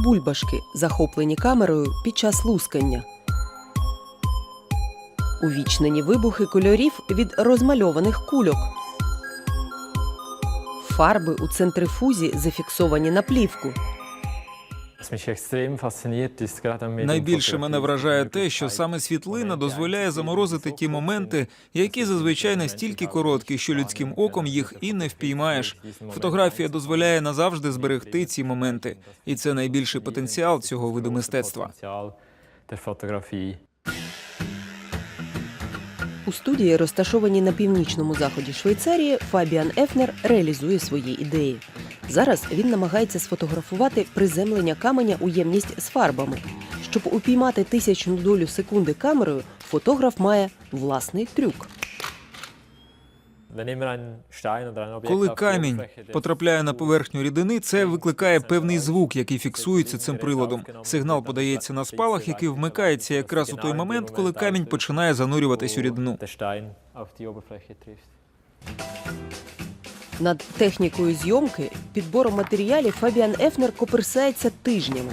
бульбашки, захоплені камерою під час лускання. Увічнені вибухи кольорів від розмальованих кульок. Фарби у центрифузі зафіксовані на плівку. Найбільше мене вражає те, що саме світлина дозволяє заморозити ті моменти, які зазвичай настільки короткі, що людським оком їх і не впіймаєш. Фотографія дозволяє назавжди зберегти ці моменти, і це найбільший потенціал цього виду мистецтва. У студії, розташованій на північному заході Швейцарії, Фабіан Ефнер реалізує свої ідеї. Зараз він намагається сфотографувати приземлення каменя у ємність з фарбами. Щоб упіймати тисячну долю секунди камерою, фотограф має власний трюк. Коли камінь потрапляє на поверхню рідини, це викликає певний звук, який фіксується цим приладом. Сигнал подається на спалах, який вмикається якраз у той момент, коли камінь починає занурюватись у рідину. Над технікою зйомки, підбором матеріалів Фабіан Ефнер коперсається тижнями.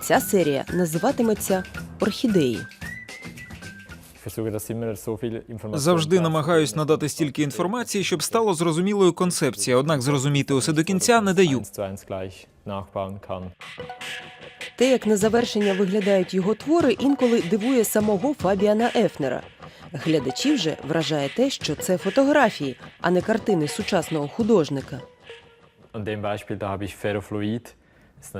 Ця серія називатиметься Орхідеї. Завжди намагаюсь надати стільки інформації, щоб стало зрозумілою концепція. Однак зрозуміти усе до кінця не даю. Те, як на завершення виглядають його твори, інколи дивує самого Фабіана Ефнера. Глядачів же вражає те, що це фотографії, а не картини сучасного художника.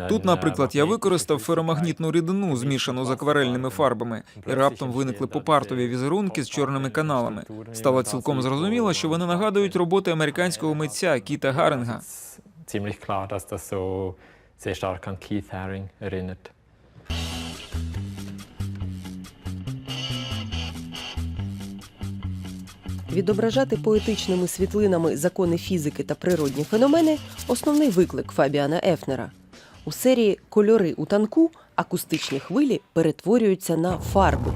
Тут, наприклад, я використав феромагнітну рідину, змішану з акварельними фарбами, і раптом виникли попартові візерунки з чорними каналами. Стало цілком зрозуміло, що вони нагадують роботи американського митця Кіта Гаринга. so sehr stark an Keith Haring erinnert. Відображати поетичними світлинами закони фізики та природні феномени основний виклик Фабіана Ефнера. У серії Кольори у танку акустичні хвилі перетворюються на фарби.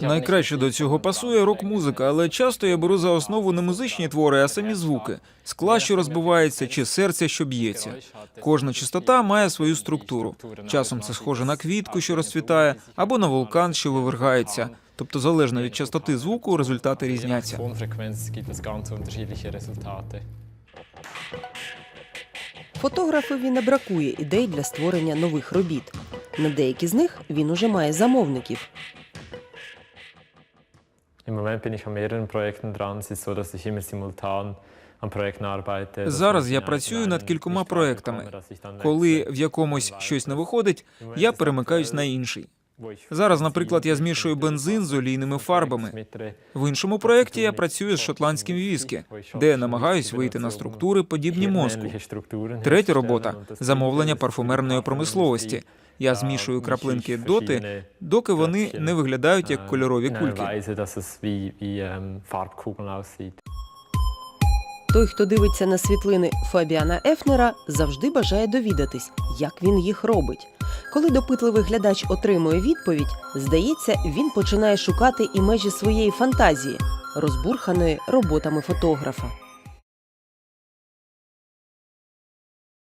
Найкраще до цього пасує рок-музика, але часто я беру за основу не музичні твори, а самі звуки: скла, що розбивається, чи серця, що б'ється. Кожна частота має свою структуру. Часом це схоже на квітку, що розцвітає, або на вулкан, що вивергається. Тобто, залежно від частоти звуку, результати різняться. Фотографові не бракує ідей для створення нових робіт. На деякі з них він уже має замовників. Зараз я працюю над кількома проектами. Коли в якомусь щось не виходить, я перемикаюсь на інший. Зараз, наприклад, я змішую бензин з олійними фарбами. В іншому проєкті я працюю з шотландським віскі, де я намагаюсь вийти на структури, подібні мозку. Третя робота замовлення парфумерної промисловості. Я змішую краплинки доти, доки вони не виглядають як кольорові кульки. Той, хто дивиться на світлини Фабіана Ефнера, завжди бажає довідатись, як він їх робить. Коли допитливий глядач отримує відповідь, здається, він починає шукати і межі своєї фантазії, розбурханої роботами фотографа.